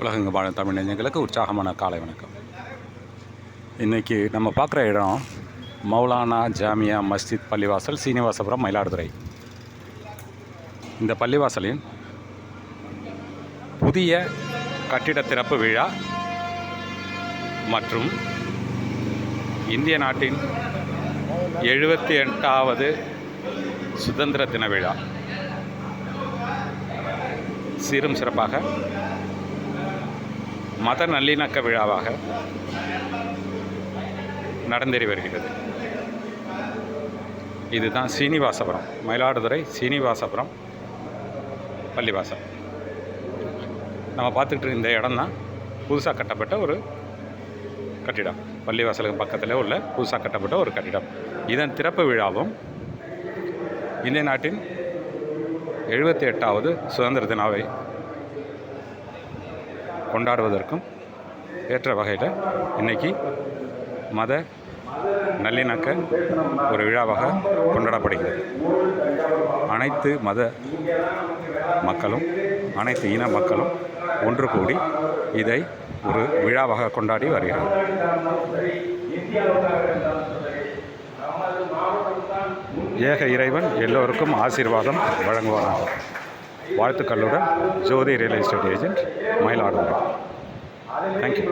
உலகங்க வாழும் தமிழ் நெஞ்சங்களுக்கு உற்சாகமான காலை வணக்கம். இன்றைக்கி நம்ம பார்க்குற இடம் மௌலானா ஜாமியா மஸ்ஜித் பள்ளிவாசல் சீனிவாசபுரம் மயிலாடுதுறை. இந்த பள்ளிவாசலின் புதிய கட்டிட திறப்பு விழா மற்றும் இந்திய நாட்டின் எழுபத்தி எட்டாவது சுதந்திர தின விழா. சீரும் சிறப்பாக மத நல்லிணக்க விழாவாக நடந்தேறி வருகிறது. இதுதான் சீனிவாசபுரம். மயிலாடுதுறை சீனிவாசபுரம் பள்ளிவாசல். நம்ம பார்த்துக்கிட்டு இந்த இடம் தான் புதுசாக கட்டப்பட்ட ஒரு கட்டிடம். பள்ளிவாசலுக்கு பக்கத்தில் உள்ள புதுசாக கட்டப்பட்ட ஒரு கட்டிடம். இதன் திறப்பு விழாவும் இந்திய நாட்டின் எழுபத்தி எட்டாவது சுதந்திர தினாவை கொண்டாடுவதற்கும் ஏற்ற வகையில் இன்னைக்கு மத நல்லிணக்க ஒரு விழாவாக கொண்டாடப்படுகிறது. அனைத்து மத மக்களும் அனைத்து இன மக்களும் ஒன்று கூடி இதை ஒரு விழாவாக கொண்டாடி வருகிறது ஏக இறைவன் எல்லோருக்கும் ஆசீர்வாதம் வழங்குவானாக. வாழ்த்துக்களுடன் Jothi real estate agent Mayiladuthurai. Thank you